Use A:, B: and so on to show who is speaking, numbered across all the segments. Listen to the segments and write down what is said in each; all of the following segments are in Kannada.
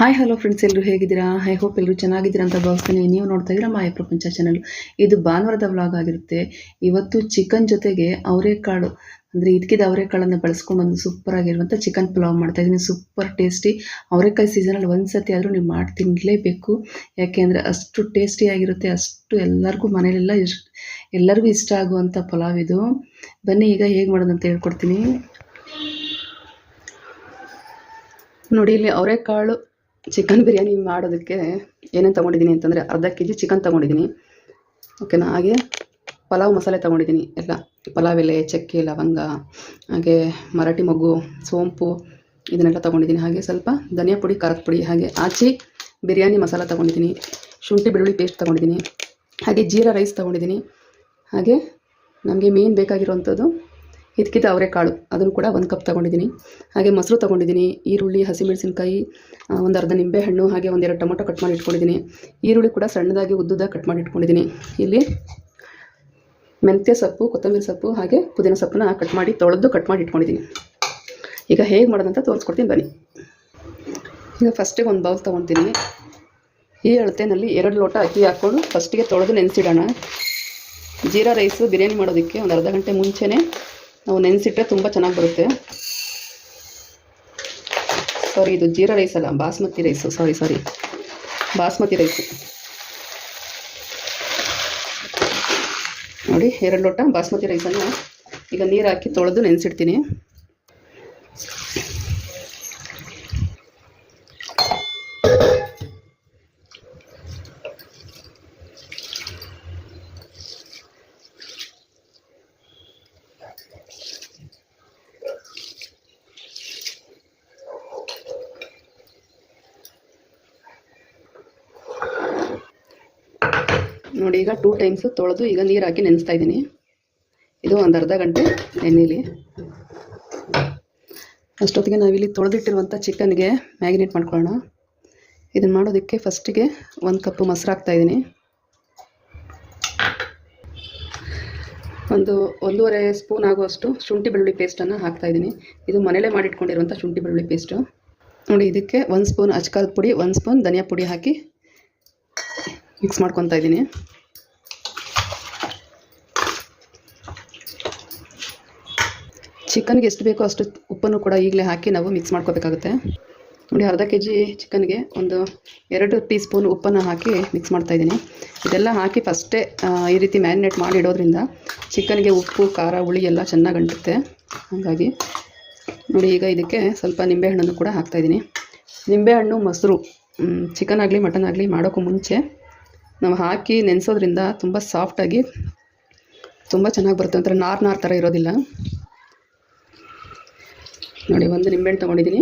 A: ಹಾಯ್ ಹಲೋ ಫ್ರೆಂಡ್ಸ್ ಎಲ್ಲರೂ ಹೇಗಿದ್ದೀರಾ? ಐ ಹೋಪ್ ಎಲ್ಲರೂ ಚೆನ್ನಾಗಿದ್ದೀರಾ ಅಂತ ಭಾವಿಸ್ತೀನಿ. ನೀವು ನೋಡ್ತಾ ಇದ್ದೀರಾ ಮಾಯ ಪ್ರಪಂಚ ಚಾನಲ್ ಇದು ಭಾನುವಾರದ ವ್ಲಾಗ್ ಆಗಿರುತ್ತೆ. ಇವತ್ತು ಚಿಕನ್ ಜೊತೆಗೆ ಅವರೆಕಾಳು. ಅಂದರೆ ಇದಕ್ಕಿದ ಅವರೆಕಾಳನ್ನು ಬಳಸ್ಕೊಂಡು ಒಂದು ಸೂಪರ್ ಆಗಿರುವಂಥ ಚಿಕನ್ ಪಲಾವ್ ಮಾಡ್ತಾ ಇದ್ದೀನಿ. ಸೂಪರ್ ಟೇಸ್ಟಿ ಅವರೆಕಾಯಿ ಸೀಸನಲ್ಲಿ ಒಂದು ಸತಿ ಆದರೂ ನೀವು ಮಾಡಿ ತಿನ್ನಲೇಬೇಕು ಯಾಕೆಂದರೆ ಅಷ್ಟು ಟೇಸ್ಟಿಯಾಗಿರುತ್ತೆ ಅಷ್ಟು ಎಲ್ಲರಿಗೂ ಮನೇಲೆಲ್ಲ ಇಷ್ಟ ಎಲ್ಲರಿಗೂ ಇಷ್ಟ ಆಗುವಂಥ ಪಲಾವ್ ಇದು. ಬನ್ನಿ, ಈಗ ಹೇಗೆ ಮಾಡೋದು ಅಂತ ಹೇಳ್ಕೊಡ್ತೀನಿ. ನೋಡಿ, ಇಲ್ಲಿ ಅವರೆಕಾಳು ಚಿಕನ್ ಬಿರಿಯಾನಿ ಮಾಡೋದಕ್ಕೆ ಏನೇನು ತೊಗೊಂಡಿದ್ದೀನಿ ಅಂತಂದರೆ ಅರ್ಧ ಕೆ ಜಿ ಚಿಕನ್ ತೊಗೊಂಡಿದ್ದೀನಿ. ಓಕೆನಾ? ಹಾಗೆ ಪಲಾವ್ ಮಸಾಲೆ ತೊಗೊಂಡಿದ್ದೀನಿ. ಎಲ್ಲ ಪಲಾವ್ ಎಲೆ, ಚಕ್ಕೆ, ಲವಂಗ, ಹಾಗೆ ಮರಾಠಿ ಮೊಗ್ಗು, ಸೋಂಪು ಇದನ್ನೆಲ್ಲ ತೊಗೊಂಡಿದ್ದೀನಿ. ಹಾಗೆ ಸ್ವಲ್ಪ ಧನಿಯಾ ಪುಡಿ, ಖಾರದ ಪುಡಿ ಹಾಗೆ ಆಚಿ ಬಿರಿಯಾನಿ ಮಸಾಲ ತೊಗೊಂಡಿದ್ದೀನಿ. ಶುಂಠಿ, ಬೆಳ್ಳುಳ್ಳಿ ಪೇಸ್ಟ್ ತೊಗೊಂಡಿದ್ದೀನಿ. ಹಾಗೆ ಜೀರಾ ರೈಸ್ ತೊಗೊಂಡಿದ್ದೀನಿ. ಹಾಗೆ ನಮಗೆ ಮೇನ್ ಬೇಕಾಗಿರುವಂಥದ್ದು ಇದಕ್ಕಿದ್ದ ಅವರೆಕಾಳು ಅದನ್ನು ಕೂಡ ಒಂದು ಕಪ್ ತೊಗೊಂಡಿದ್ದೀನಿ. ಹಾಗೆ ಮೊಸರು ತೊಗೊಂಡಿದ್ದೀನಿ, ಈರುಳ್ಳಿ, ಹಸಿಮೆಣಸಿನ್ಕಾಯಿ ಒಂದು ಅರ್ಧ ನಿಂಬೆಹಣ್ಣು, ಹಾಗೆ ಒಂದೆರಡು ಟೊಮೊಟೊ ಕಟ್ ಮಾಡಿ ಇಟ್ಕೊಂಡಿದ್ದೀನಿ. ಈರುಳ್ಳಿ ಕೂಡ ಸಣ್ಣದಾಗಿ ಉದ್ದುದ ಕಟ್ ಮಾಡಿ ಇಟ್ಕೊಂಡಿದ್ದೀನಿ. ಇಲ್ಲಿ ಮೆಂತ್ಯ ಸೊಪ್ಪು, ಕೊತ್ತಂಬರಿ ಸೊಪ್ಪು, ಹಾಗೆ ಪುದೀನ ಸೊಪ್ಪನ್ನ ಕಟ್ ಮಾಡಿ ತೊಳೆದು ಕಟ್ ಮಾಡಿ ಇಟ್ಕೊಂಡಿದ್ದೀನಿ. ಈಗ ಹೇಗೆ ಮಾಡೋದಂತ ತೋರಿಸ್ಕೊಡ್ತೀನಿ ಬನ್ನಿ. ಈಗ ಫಸ್ಟಿಗೆ ಒಂದು ಬೌಲ್ ತೊಗೊತೀನಿ. ಈ ಅಳತೆನಲ್ಲಿ ಎರಡು ಲೋಟ ಅಕ್ಕಿ ಹಾಕ್ಕೊಂಡು ಫಸ್ಟಿಗೆ ತೊಳೆದು ನೆನೆಸಿಡೋಣ. ಜೀರಾ ರೈಸು ಬಿರಿಯಾನಿ ಮಾಡೋದಕ್ಕೆ ಒಂದು ಅರ್ಧ ಗಂಟೆ ಮುಂಚೆನೇ ನಾವು ನೆನೆಸಿಟ್ರೆ ತುಂಬ ಚೆನ್ನಾಗಿ ಬರುತ್ತೆ. ಸಾರಿ ಇದು ಜೀರಾ ರೈಸ್ ಅಲ್ಲ, basmati rice sorry sorry basmati rice ನೋಡಿ, ಎರಡು ಲೋಟ ಬಾಸ್ಮತಿ ರೈಸನ್ನು ಈಗ ನೀರು ಹಾಕಿ ತೊಳೆದು ನೆನೆಸಿಡ್ತೀನಿ. ನೋಡಿ, ಈಗ ಟೂ ಟೈಮ್ಸು ತೊಳೆದು ಈಗ ನೀರು ಹಾಕಿ ನೆನೆಸ್ತಾ ಇದ್ದೀನಿ. ಇದು ಒಂದು ಅರ್ಧ ಗಂಟೆ ನೆನೆಲಿ ಅಷ್ಟೊತ್ತಿಗೆ ನಾವಿಲ್ಲಿ ತೊಳೆದಿಟ್ಟಿರುವಂಥ ಚಿಕನ್ಗೆ ಮ್ಯಾಗಿನೇಟ್ ಮಾಡ್ಕೊಳ್ಳೋಣ. ಇದನ್ನು ಮಾಡೋದಕ್ಕೆ ಫಸ್ಟಿಗೆ ಒಂದು ಕಪ್ಪು ಮೊಸರು ಹಾಕ್ತಾಯಿದ್ದೀನಿ ಒಂದು ಒಂದೂವರೆ ಸ್ಪೂನ್ ಆಗುವಷ್ಟು ಶುಂಠಿ ಬೆಳ್ಳುಳ್ಳಿ ಪೇಸ್ಟನ್ನು ಹಾಕ್ತಾಯಿದ್ದೀನಿ ಇದು ಮನೇಲೇ ಮಾಡಿಟ್ಕೊಂಡಿರುವಂಥ ಶುಂಠಿ ಬೆಳ್ಳುಳ್ಳಿ ಪೇಸ್ಟು ನೋಡಿ, ಇದಕ್ಕೆ ಒಂದು ಸ್ಪೂನ್ ಅಚ್ಕಾರದ ಪುಡಿ, ಒಂದು ಸ್ಪೂನ್ ಧನಿಯಾ ಪುಡಿ ಹಾಕಿ ಮಿಕ್ಸ್ ಮಾಡ್ಕೊತಾ ಇದ್ದೀನಿ. ಚಿಕನ್ಗೆ ಎಷ್ಟು ಬೇಕೋ ಅಷ್ಟು ಉಪ್ಪನ್ನು ಕೂಡ ಈಗಲೇ ಹಾಕಿ ನಾವು ಮಿಕ್ಸ್ ಮಾಡ್ಕೋಬೇಕಾಗುತ್ತೆ. ನೋಡಿ ಅರ್ಧ ಕೆ ಜಿ ಚಿಕನ್ಗೆ ಒಂದು ಎರಡು ಟೀ ಸ್ಪೂನ್ ಉಪ್ಪನ್ನು ಹಾಕಿ ಮಿಕ್ಸ್ ಮಾಡ್ತಾಯಿದ್ದೀನಿ ಇದೆಲ್ಲ ಹಾಕಿ ಫಸ್ಟೇ ಈ ರೀತಿ ಮ್ಯಾರಿನೇಟ್ ಮಾಡಿ ಇಡೋದ್ರಿಂದ ಚಿಕನ್ಗೆ ಉಪ್ಪು, ಖಾರ, ಹುಳಿ ಎಲ್ಲ ಚೆನ್ನಾಗಿ ಅಂಟುತ್ತೆ. ಹಾಗಾಗಿ ನೋಡಿ ಈಗ ಇದಕ್ಕೆ ಸ್ವಲ್ಪ ನಿಂಬೆಹಣ್ಣನ್ನು ಕೂಡ ಹಾಕ್ತಾಯಿದ್ದೀನಿ ನಿಂಬೆಹಣ್ಣು, ಮೊಸರು ಚಿಕನ್ ಆಗಲಿ ಮಟನ್ ಆಗಲಿ ಮಾಡೋಕ್ಕೂ ಮುಂಚೆ ನಾವು ಹಾಕಿ ನೆನೆಸೋದ್ರಿಂದ ತುಂಬ ಸಾಫ್ಟಾಗಿ ತುಂಬ ಚೆನ್ನಾಗಿ ಬರುತ್ತೆ. ಒಂಥರ ನಾರ್ ನಾರ್ ಥರ ಇರೋದಿಲ್ಲ. ನೋಡಿ, ಒಂದು ನಿಂಬೆಹಣ್ಣು ತೊಗೊಂಡಿದ್ದೀನಿ.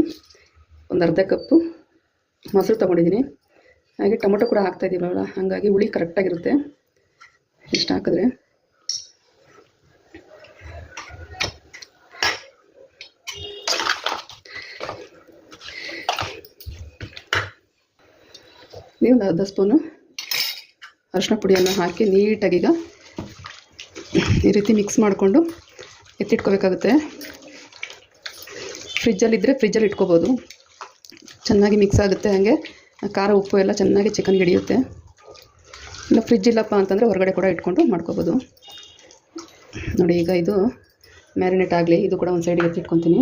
A: ಒಂದು ಅರ್ಧ ಕಪ್ಪು ಮೊಸರು ತೊಗೊಂಡಿದ್ದೀನಿ. ಹಾಗೆ ಟೊಮೊಟೊ ಕೂಡ ಹಾಕ್ತಾಯಿದ್ದೀವಲ್ಲ ಹಾಗಾಗಿ ಹುಳಿ ಕರೆಕ್ಟಾಗಿರುತ್ತೆ ಇಷ್ಟು ಹಾಕಿದ್ರೆ. ನೀವು ಒಂದು ಅರ್ಧ ಸ್ಪೂನು ಅರಿಶಿನ ಪುಡಿಯನ್ನು ಹಾಕಿ ನೀಟಾಗಿ ಈಗ ಈ ರೀತಿ ಮಿಕ್ಸ್ ಮಾಡಿಕೊಂಡು ಎತ್ತಿಟ್ಕೋಬೇಕಾಗುತ್ತೆ. ಫ್ರಿಜ್ಜಲ್ಲಿದ್ದರೆ ಫ್ರಿಜ್ಜಲ್ಲಿ ಇಟ್ಕೋಬೋದು. ಚೆನ್ನಾಗಿ ಮಿಕ್ಸ್ ಆಗುತ್ತೆ ಹಾಗೆ. ಖಾರ, ಉಪ್ಪು ಎಲ್ಲ ಚೆನ್ನಾಗಿ ಚಿಕನ್ ಹಿಡಿಯುತ್ತೆ. ಇಲ್ಲ ಫ್ರಿಜ್ ಇಲ್ಲಪ್ಪ ಅಂತಂದರೆ ಹೊರಗಡೆ ಕೂಡ ಇಟ್ಕೊಂಡು ಮಾಡ್ಕೋಬೋದು. ನೋಡಿ, ಈಗ ಇದು ಮ್ಯಾರಿನೇಟ್ ಆಗಲಿ, ಇದು ಕೂಡ ಒಂದು ಸೈಡಿಗೆ ಎತ್ತಿಟ್ಕೊತೀನಿ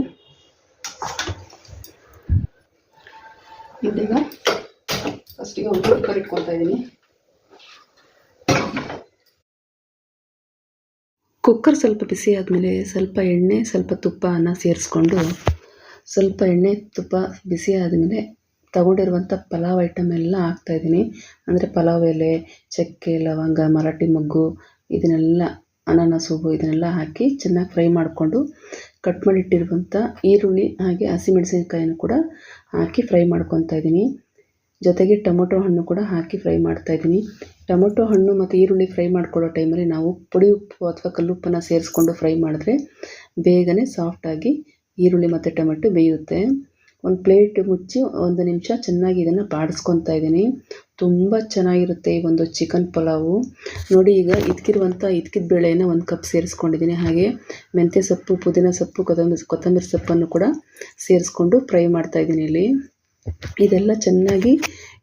A: ಇದೀಗ ಫಸ್ಟಿಗೆ ಒಂದು ಕುಕ್ಕರ್ ಇಟ್ಕೊತಾ ಇದ್ದೀನಿ ಕುಕ್ಕರ್ ಸ್ವಲ್ಪ ಬಿಸಿ ಆದಮೇಲೆ ಸ್ವಲ್ಪ ಎಣ್ಣೆ, ಸ್ವಲ್ಪ ತುಪ್ಪನ ಸೇರಿಸ್ಕೊಂಡು ಸ್ವಲ್ಪ ಎಣ್ಣೆ ತುಪ್ಪ ಬಿಸಿ ಆದಮೇಲೆ ತಗೊಂಡಿರುವಂಥ ಪಲಾವ್ ಐಟಮ್ ಎಲ್ಲ ಹಾಕ್ತಾಯಿದ್ದೀನಿ ಅಂದರೆ ಪಲಾವ್ ಎಲೆ, ಚಕ್ಕೆ, ಲವಂಗ, ಮರಾಠಿ ಮೊಗ್ಗು, ಇದನ್ನೆಲ್ಲ ಅನಾನಸ್ ಹೂವು ಇದನ್ನೆಲ್ಲ ಹಾಕಿ ಚೆನ್ನಾಗಿ ಫ್ರೈ ಮಾಡಿಕೊಂಡು ಕಟ್ ಮಾಡಿಟ್ಟಿರುವಂಥ ಈರುಳ್ಳಿ ಹಾಗೆ ಹಸಿಮೆಣಸಿನ್ಕಾಯನ್ನು ಕೂಡ ಹಾಕಿ ಫ್ರೈ ಮಾಡ್ಕೊತಾ ಇದ್ದೀನಿ. ಜೊತೆಗೆ ಟೊಮೊಟೊ ಹಣ್ಣು ಕೂಡ ಹಾಕಿ ಫ್ರೈ ಮಾಡ್ತಾ ಇದ್ದೀನಿ. ಟೊಮೊಟೊ ಹಣ್ಣು ಮತ್ತು ಈರುಳ್ಳಿ ಫ್ರೈ ಮಾಡ್ಕೊಳ್ಳೋ ಟೈಮಲ್ಲಿ ನಾವು ಪುಡಿ ಉಪ್ಪು ಅಥವಾ ಕಲ್ಲುಪ್ಪನ್ನು ಸೇರಿಸ್ಕೊಂಡು ಫ್ರೈ ಮಾಡಿದ್ರೆ ಬೇಗನೆ ಸಾಫ್ಟಾಗಿ ಈರುಳ್ಳಿ ಮತ್ತು ಟೊಮೆಟೊ ಬೇಯುತ್ತೆ. ಒಂದು ಪ್ಲೇಟ್ ಮುಚ್ಚಿ ಒಂದು ನಿಮಿಷ ಚೆನ್ನಾಗಿ ಇದನ್ನು ಬಾಡಿಸ್ಕೊತಾ ಇದ್ದೀನಿ. ತುಂಬ ಚೆನ್ನಾಗಿರುತ್ತೆ ಈ ಒಂದು ಚಿಕನ್ ಪಲಾವು. ನೋಡಿ ಈಗ ಇದಕ್ಕಿರುವಂಥ ಇದಕ್ಕಿದ ಬೇಳೆಯನ್ನು ಒಂದು ಕಪ್ ಸೇರಿಸ್ಕೊಂಡಿದ್ದೀನಿ. ಹಾಗೆ ಮೆಂತ್ಯ ಸೊಪ್ಪು, ಪುದೀನ ಸೊಪ್ಪು, ಕೊತ್ತಂಬರಿ ಕೊತ್ತಂಬರಿ ಸೊಪ್ಪನ್ನು ಕೂಡ ಸೇರಿಸ್ಕೊಂಡು ಫ್ರೈ ಮಾಡ್ತಾಯಿದ್ದೀನಿ ಇಲ್ಲಿ.
B: ಇದೆಲ್ಲ ಚೆನ್ನಾಗಿ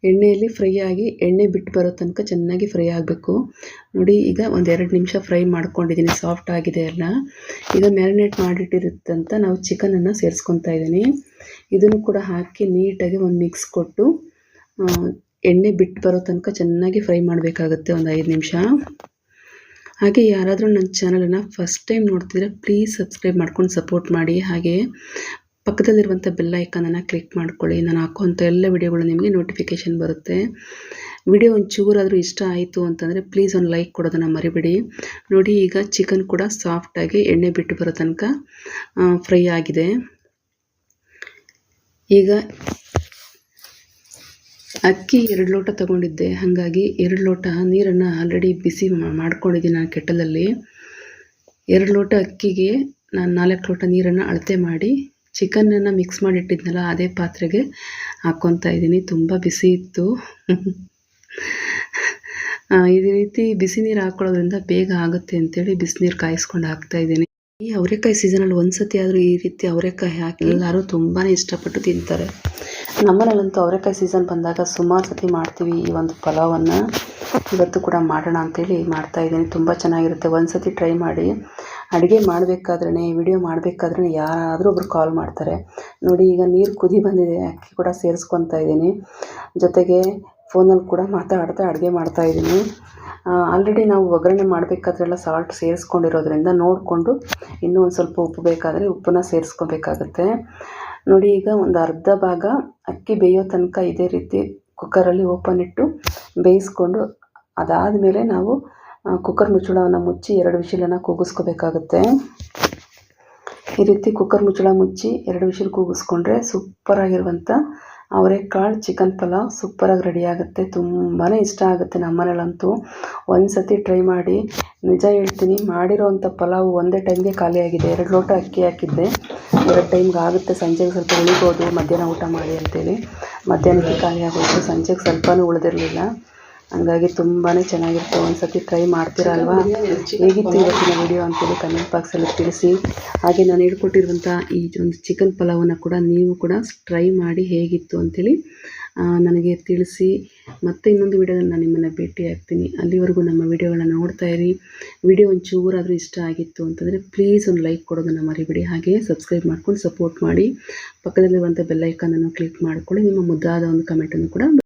B: ಎಣ್ಣೆಯಲ್ಲಿ ಫ್ರೈ ಆಗಿ ಎಣ್ಣೆ ಬಿಟ್ಟು ಬರೋ ತನಕ ಚೆನ್ನಾಗಿ ಫ್ರೈ ಆಗಬೇಕು. ನೋಡಿ, ಈಗ ಒಂದು ಎರಡು ನಿಮಿಷ ಫ್ರೈ ಮಾಡ್ಕೊಂಡಿದ್ದೀನಿ. ಸಾಫ್ಟ್ ಆಗಿದೆ ಎಲ್ಲ. ಈಗ ಮ್ಯಾರಿನೇಟ್ ಮಾಡಿಟ್ಟಿರುತ್ತಂತ ನಾವು ಚಿಕನನ್ನು ಸೇರಿಸ್ಕೊತಾ ಇದ್ದೀನಿ. ಇದನ್ನು ಕೂಡ ಹಾಕಿ ನೀಟಾಗಿ ಒಂದು ಮಿಕ್ಸ್ ಕೊಟ್ಟು ಎಣ್ಣೆ ಬಿಟ್ಟು ಬರೋ ತನಕ ಚೆನ್ನಾಗಿ ಫ್ರೈ ಮಾಡಬೇಕಾಗುತ್ತೆ ಒಂದು ಐದು ನಿಮಿಷ. ಹಾಗೆ ಯಾರಾದರೂ ನನ್ನ ಚಾನಲನ್ನು ಫಸ್ಟ್ ಟೈಮ್ ನೋಡ್ತಿದ್ರೆ ಪ್ಲೀಸ್ ಸಬ್ಸ್ಕ್ರೈಬ್ ಮಾಡ್ಕೊಂಡು ಸಪೋರ್ಟ್ ಮಾಡಿ. ಹಾಗೆ ಪಕ್ಕದಲ್ಲಿರುವಂಥ ಬೆಲ್ ಐಕನನ್ನು ಕ್ಲಿಕ್ ಮಾಡ್ಕೊಳ್ಳಿ. ನಾನು ಹಾಕುವಂಥ ಎಲ್ಲ ವಿಡಿಯೋಗಳು ನಿಮಗೆ ನೋಟಿಫಿಕೇಷನ್ ಬರುತ್ತೆ. ವಿಡಿಯೋ ಒಂಚೂರಾದರೂ ಇಷ್ಟ ಆಯಿತು ಅಂತಂದರೆ ಪ್ಲೀಸ್ ಒಂದು ಲೈಕ್ ಕೊಡೋದನ್ನು ಮರಿಬೇಡಿ. ನೋಡಿ, ಈಗ ಚಿಕನ್ ಕೂಡ ಸಾಫ್ಟಾಗಿ ಎಣ್ಣೆ ಬಿಟ್ಟು ಬರೋ ತನಕ ಫ್ರೈ ಆಗಿದೆ. ಈಗ ಅಕ್ಕಿ ಎರಡು ಲೋಟ ತಗೊಂಡಿದ್ದೆ. ಹಾಗಾಗಿ ಎರಡು ಲೋಟ ನೀರನ್ನು ಆಲ್ರೆಡಿ ಬಿಸಿ ಮಾಡ್ಕೊಂಡಿದ್ದೀನಿ ನಾನು ಕೆಟ್ಟದಲ್ಲಿ ಎರಡು ಲೋಟ ಅಕ್ಕಿಗೆ ನಾನು ನಾಲ್ಕು ಲೋಟ ನೀರನ್ನು ಅಳತೆ ಮಾಡಿ ಚಿಕನನ್ನು ಮಿಕ್ಸ್ ಮಾಡಿಟ್ಟಿದ್ನಲ್ಲ, ಅದೇ ಪಾತ್ರೆಗೆ ಹಾಕ್ಕೊತಾ ಇದ್ದೀನಿ. ತುಂಬ ಬಿಸಿ ಇತ್ತು. ಈ ರೀತಿ ಬಿಸಿ ನೀರು ಹಾಕ್ಕೊಳ್ಳೋದ್ರಿಂದ ಬೇಗ ಆಗುತ್ತೆ ಅಂತೇಳಿ ಬಿಸಿನೀರು ಕಾಯಿಸ್ಕೊಂಡು ಹಾಕ್ತಾ ಇದ್ದೀನಿ. ಈ ಅವರೆಕಾಯಿ ಸೀಸನಲ್ಲಿ ಒಂದು ಸತಿ ಆದರೂ ಈ ರೀತಿ ಅವರೆಕಾಯಿ ಹಾಕಿ ಎಲ್ಲರೂ ತುಂಬಾ ಇಷ್ಟಪಟ್ಟು ತಿಂತಾರೆ. ನಮ್ಮನೇಲಂತೂ ಅವರೆಕಾಯಿ ಸೀಸನ್ ಬಂದಾಗ ಸುಮಾರು ಸತಿ ಮಾಡ್ತೀವಿ ಈ ಒಂದು ಪಲಾವನ್ನು ಇವತ್ತು ಕೂಡ ಮಾಡೋಣ ಅಂತೇಳಿ ಮಾಡ್ತಾ ಇದ್ದೀನಿ. ತುಂಬ ಚೆನ್ನಾಗಿರುತ್ತೆ. ಒಂದು ಸತಿ ಟ್ರೈ ಮಾಡಿ. ಅಡುಗೆ ಮಾಡಬೇಕಾದ್ರೇ ವಿಡಿಯೋ ಮಾಡಬೇಕಾದ್ರೆ ಯಾರಾದರೂ ಒಬ್ರು ಕಾಲ್ ಮಾಡ್ತಾರೆ. ನೋಡಿ, ಈಗ ನೀರು ಕುದಿ ಬಂದಿದೆ, ಅಕ್ಕಿ ಕೂಡ ಸೇರಿಸ್ಕೊತಾ ಇದ್ದೀನಿ. ಜೊತೆಗೆ ಫೋನಲ್ಲಿ ಕೂಡ ಮಾತಾಡ್ತಾ ಅಡುಗೆ ಮಾಡ್ತಾ ಇದ್ದೀನಿ. ಆಲ್ರೆಡಿ ನಾವು ಒಗ್ಗರಣೆ ಮಾಡಬೇಕಾದ್ರೆಲ್ಲ ಸಾಲ್ಟ್ ಸೇರಿಸ್ಕೊಂಡಿರೋದ್ರಿಂದ ನೋಡಿಕೊಂಡು ಇನ್ನೂ ಒಂದು ಸ್ವಲ್ಪ ಉಪ್ಪು ಬೇಕಾದರೆ ಉಪ್ಪನ್ನ ಸೇರಿಸ್ಕೋಬೇಕಾಗತ್ತೆ. ನೋಡಿ, ಈಗ ಒಂದು ಅರ್ಧ ಭಾಗ ಅಕ್ಕಿ ಬೇಯೋ ತನಕ ಇದೇ ರೀತಿ ಕುಕ್ಕರಲ್ಲಿ ಓಪನ್ ಇಟ್ಟು ಬೇಯಿಸ್ಕೊಂಡು ಅದಾದ ಮೇಲೆ ನಾವು ಕುಕ್ಕರ್ ಮುಚ್ಚಳವನ್ನು ಮುಚ್ಚಿ ಎರಡು ವಿಷಲನ್ನು ಕೂಗಿಸ್ಕೋಬೇಕಾಗುತ್ತೆ. ಈ ರೀತಿ ಕುಕ್ಕರ್ ಮುಚ್ಚಳ ಮುಚ್ಚಿ ಎರಡು ವಿಷಲ್ ಕೂಗಿಸ್ಕೊಂಡ್ರೆ ಸೂಪರಾಗಿರುವಂಥ ಅವರೆಕಾಳು ಚಿಕನ್ ಪಲಾವ್ ಸೂಪರಾಗಿ ರೆಡಿ ಆಗುತ್ತೆ ತುಂಬಾ ಇಷ್ಟ ಆಗುತ್ತೆ ನಮ್ಮನೇಲಂತೂ. ಒಂದು ಸತಿ ಟ್ರೈ ಮಾಡಿ, ನಿಜ ಹೇಳ್ತೀನಿ ಮಾಡಿರೋವಂಥ ಪಲಾವು ಒಂದೇ ಟೈಮ್ಗೆ ಖಾಲಿಯಾಗಿದೆ. ಎರಡು ಲೋಟ ಅಕ್ಕಿ ಹಾಕಿದ್ದೆ. ಎರಡು ಟೈಮ್ಗೆ ಆಗುತ್ತೆ. ಸಂಜೆಗೆ ಸ್ವಲ್ಪ ಉಳಿಬೋದು. ಮಧ್ಯಾಹ್ನ ಊಟ ಮಾಡಿ ಅಂತೇಳಿ. ಮಧ್ಯಾಹ್ನಕ್ಕೆ ಖಾಲಿ ಆಗೋಯ್ತು ಸಂಜೆಗೆ ಸ್ವಲ್ಪನೂ ಉಳಿದಿರಲಿಲ್ಲ. ಹಂಗಾಗಿ ತುಂಬಾ ಚೆನ್ನಾಗಿರುತ್ತೆ. ಒಂದು ಸತಿ ಟ್ರೈ ಮಾಡ್ತೀರಲ್ವಾ? ಹೇಗಿತ್ತು ಇವತ್ತಿನ ವಿಡಿಯೋ ಅಂತೇಳಿ ಕಮೆಂಟ್ ಬಾಕ್ಸಲ್ಲಿ ತಿಳಿಸಿ. ಹಾಗೆ ನಾನು ಹೇಳ್ಕೊಟ್ಟಿರುವಂಥ ಈ ಒಂದು ಚಿಕನ್ ಪಲಾವನ್ನು ಕೂಡ ನೀವು ಕೂಡ ಟ್ರೈ ಮಾಡಿ ಹೇಗಿತ್ತು ಅಂತೇಳಿ ಆ, ನನಗೆ ತಿಳಿಸಿ. ಮತ್ತೆ ಇನ್ನೊಂದು ವಿಡಿಯೋದಲ್ಲಿ ನಾನು ನಿಮ್ಮನ್ನು ಭೇಟಿ ಆಗ್ತೀನಿ. ಅಲ್ಲಿವರೆಗೂ ನಮ್ಮ ವಿಡಿಯೋಗಳನ್ನು ನೋಡ್ತಾ ಇರಿ. ವಿಡಿಯೋ ಒಂಚೂರಾದರೂ ಇಷ್ಟ ಆಗಿತ್ತು ಅಂತಂದರೆ ಪ್ಲೀಸ್ ಒಂದು ಲೈಕ್ ಕೊಡೋದನ್ನು ಮರಿಬೇಡಿ. ಹಾಗೆ ಸಬ್ಸ್ಕ್ರೈಬ್ ಮಾಡ್ಕೊಂಡು ಸಪೋರ್ಟ್ ಮಾಡಿ. ಪಕ್ಕದಲ್ಲಿರುವಂಥ ಬೆಲ್ಲೈಕನನ್ನು ಕ್ಲಿಕ್ ಮಾಡ್ಕೊಳ್ಳಿ. ನಿಮ್ಮ ಮುದ್ದಾದ ಒಂದು ಕಮೆಂಟನ್ನು ಕೂಡ